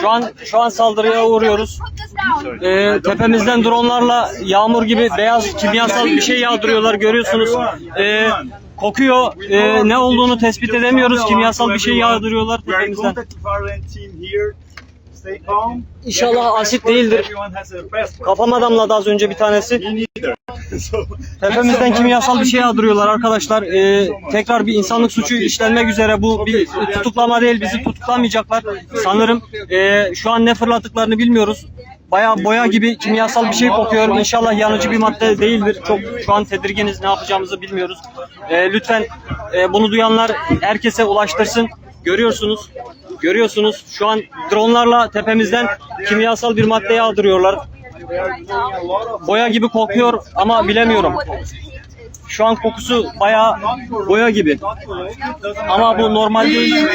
Şu an şu an saldırıya uğruyoruz. Ee, tepemizden dronlarla yağmur gibi beyaz kimyasal bir şey yağdırıyorlar görüyorsunuz. Ee, kokuyor. Ee, ne olduğunu tespit edemiyoruz. Kimyasal bir şey yağdırıyorlar tepemizden. İnşallah asit değildir. Kafama damladı az önce bir tanesi. Tepemizden kimyasal bir şey yağdırıyorlar arkadaşlar. Ee, tekrar bir insanlık suçu işlenmek üzere. Bu bir tutuklama değil. Bizi tutuklamayacaklar. Sanırım ee, şu an ne fırlattıklarını bilmiyoruz. Bayağı boya gibi kimyasal bir şey kokuyor. İnşallah yanıcı bir madde değildir. Çok şu an tedirginiz. Ne yapacağımızı bilmiyoruz. Ee, lütfen ee, bunu duyanlar herkese ulaştırsın. Görüyorsunuz. Görüyorsunuz. Şu an dronlarla tepemizden kimyasal bir madde yağdırıyorlar. Boya gibi kokuyor ama bilemiyorum. Şu an kokusu bayağı boya gibi. Ama bu normal değil.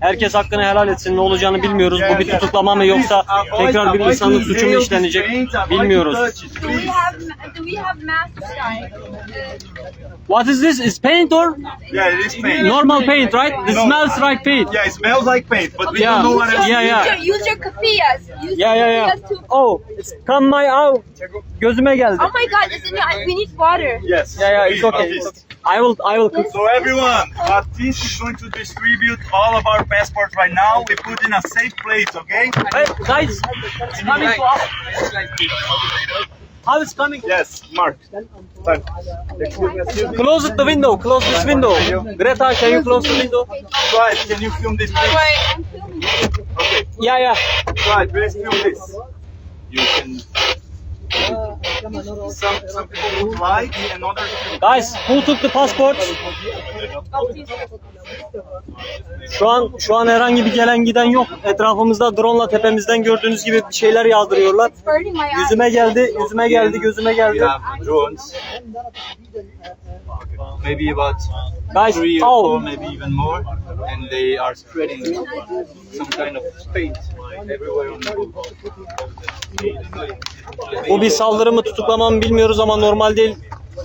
Herkes hakkını helal etsin. Ne olacağını bilmiyoruz. Bu bir tutuklama mı yoksa tekrar bir insanlık suçu mu işlenecek bilmiyoruz. Do we have do we have mask style? What is this? Is paint or Yeah, it is paint. normal paint, right? This smells like paint. Yeah, it smells like paint, but we Yeah. don't know what else. Yeah, yeah. Use your, use your kafiyas. Use Yeah, yeah, yeah. your kafiyas to- Oh, it's come my out. Gözüme geldi. Oh my god, isn't it? We need water. Yes. Yeah, yeah, it's okay. It's. I will, I will cook. So everyone, Baptiste is going to distribute all of our passports right now. We put in a safe place, okay? Hey, guys, it's coming to us. How is coming? Yes, Mark. Fine. Excuse me, excuse me. Close the window. Close this window. Greta, can you close the window? Right, can you film this, please? I'm filming. Okay. Yeah, yeah. Right, please film this. You can. Guys, who took the passports? Şu an şu an herhangi bir gelen giden yok. Etrafımızda drone'la tepemizden gördüğünüz gibi bir şeyler yağdırıyorlar. Yüzüme geldi, yüzüme geldi, gözüme geldi. Maybe about Guys, three or four, oh, maybe even more, and they are spreading some kind of paint everywhere on the bu bir saldırı mı tutuklama mı bilmiyoruz ama normal değil.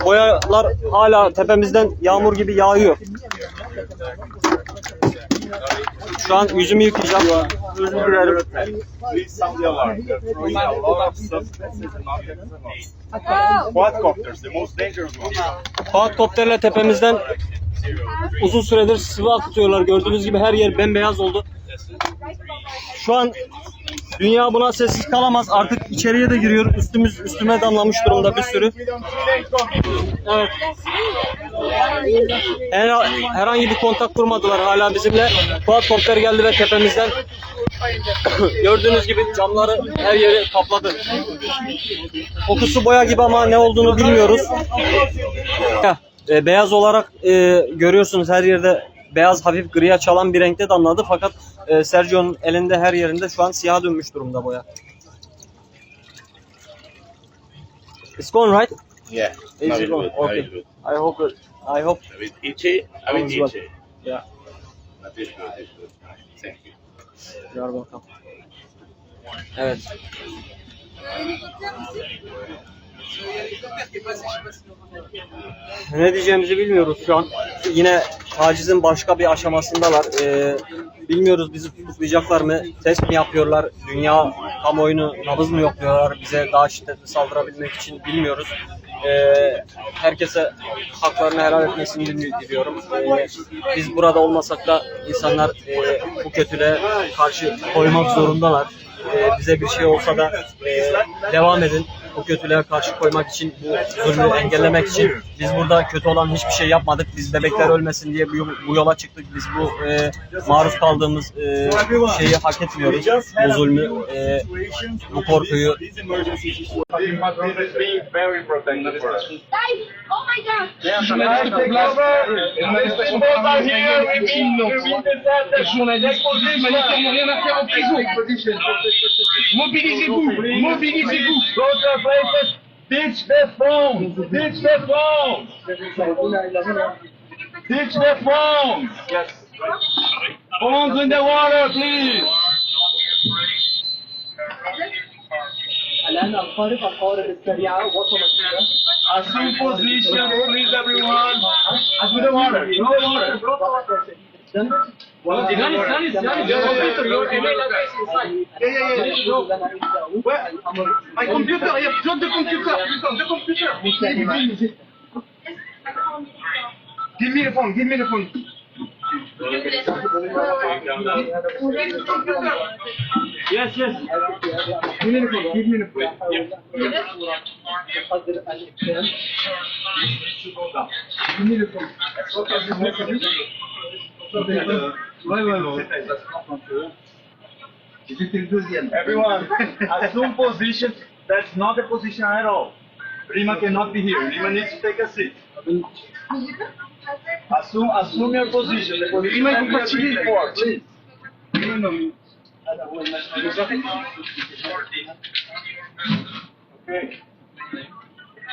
Boyalar hala tepemizden yağmur gibi yağıyor. Şu an yüzümü yıkayacağım. Özür dilerim. Quadcopterle tepemizden uzun süredir sıvı akıtıyorlar. Gördüğünüz gibi her yer bembeyaz oldu. Şu an dünya buna sessiz kalamaz. Artık içeriye de giriyor. Üstümüz üstüme damlamış durumda bir sürü. Evet. Her, herhangi bir kontak kurmadılar hala bizimle. Quadcopter geldi ve tepemizden gördüğünüz gibi camları her yeri kapladı. Kokusu boya gibi ama ne olduğunu bilmiyoruz. E, beyaz olarak e, görüyorsunuz her yerde beyaz hafif griye çalan bir renkte damladı fakat e, Sergio'nun elinde her yerinde şu an siyaha dönmüş durumda boya. It's gone right? Yeah, Is very it gone? good, Okay. good. I hope it- I hope A bit itchy, a bit itchy. yeah. But it's good, it's good. Thank you. You are welcome. Evet. Ne diyeceğimizi bilmiyoruz şu an. Yine tacizin başka bir aşamasındalar. Ee, bilmiyoruz bizi tutuklayacaklar mı? Test mi yapıyorlar? Dünya kamuoyunu nabız mı yokluyorlar? Bize daha şiddetli saldırabilmek için bilmiyoruz. Ee, herkese haklarını helal etmesini dili- diliyorum. Ee, biz burada olmasak da insanlar e, bu kötülüğe karşı koymak zorundalar. Ee, bize bir şey olsa da e, devam edin. Bu kötülüğe karşı koymak için, bu zulmü engellemek için biz burada kötü olan hiçbir şey yapmadık. Biz bebekler ölmesin diye bu, bu yola çıktık. Biz bu e, maruz kaldığımız e, şeyi hak etmiyoruz. Bu zulmü, e, bu korkuyu! Mobilisez-vous, mobilisez-vous. Go to your places. Ditch the phones. Ditch the phones. Ditch the phones. Yes. Phones in the water, please. الآن الطريقة القارب السريعة وصلت إلى Assume position, please, everyone. With the water, With the water. Yanis, Yanis, Yanis, your computer, your email address inside. Yeah, yeah, yeah. Where? My computer, I have got the computer. The computer. Give me the phone, give me the phone. Yes, yes. Give me the phone, give me the phone. Give me the phone. Ouais, ouais, ouais. Everyone, assume position. That's not a position at all. Rima cannot be here. Rima needs to take a seat. Assume, assume your position. The position Rima, that we agreed for, please. No. Okay.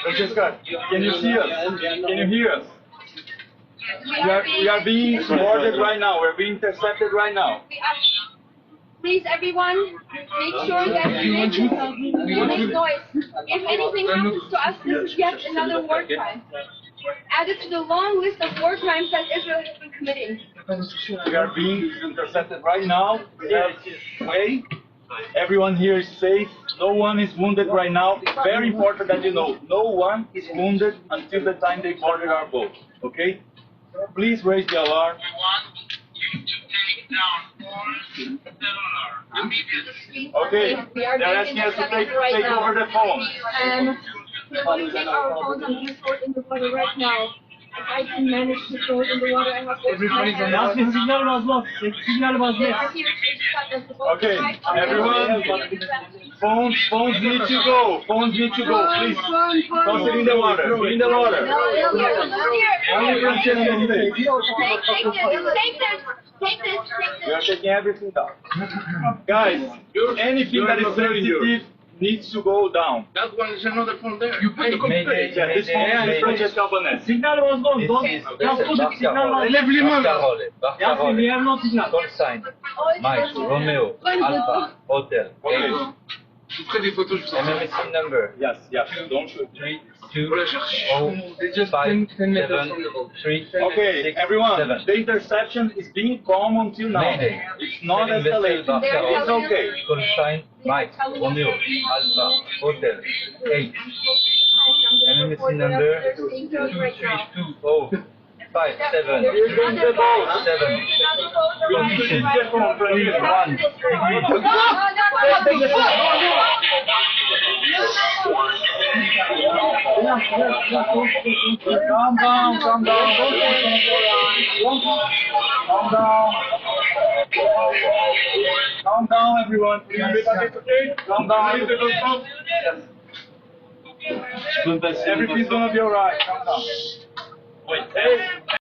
Francesca, can you see us? Can you hear us? We are, we are being boarded right now. We're being intercepted right now. Please, everyone, make sure that you make, you make noise. If anything happens to us, this is yet another war crime. Added to the long list of war crimes that Israel has been committing. We are being intercepted right now. We way. Everyone here is safe. No one is wounded right now. Very important that you know, no one is wounded until the time they boarded our boat. Okay? Please raise the alarm. We want you to take down all cellular immediately. Okay, We are now us to take, right take over the phone. And we're going to take our phones and throw it in the water right now. If I can manage to throw it in the water, I have to. Everybody's on the Signal was lost. The signal was lost on the everyone. Phones, phones need to go. Phones need to go, please. Toss it in the water. Put in the water. Only Francesca is safe. Take, take this, take this, take this, We are take taking everything down. Guys, anything that is sensitive needs to go down. That one is another phone there. You put the computer. Yeah, this phone is Francesca Bonet. Signal vazgeç. Don't. Just put it signal vazgeç. Yasin, we have no signal. Call sign. Mike, Romeo, Alpha, Hotel, Eight. Number. Yes, yes. Don't oh, shoot. 3, 2, Okay, everyone, the interception is being calm until now. It's not escalating. It's okay. us- Mike, Romeo, Alpha, Hotel, 8. MMSC number 320 five seven seven. Condition one. Calm down, calm down. Calm down. Calm down, everyone. Calm down. Everything's gonna be alright. Calm down. Moisés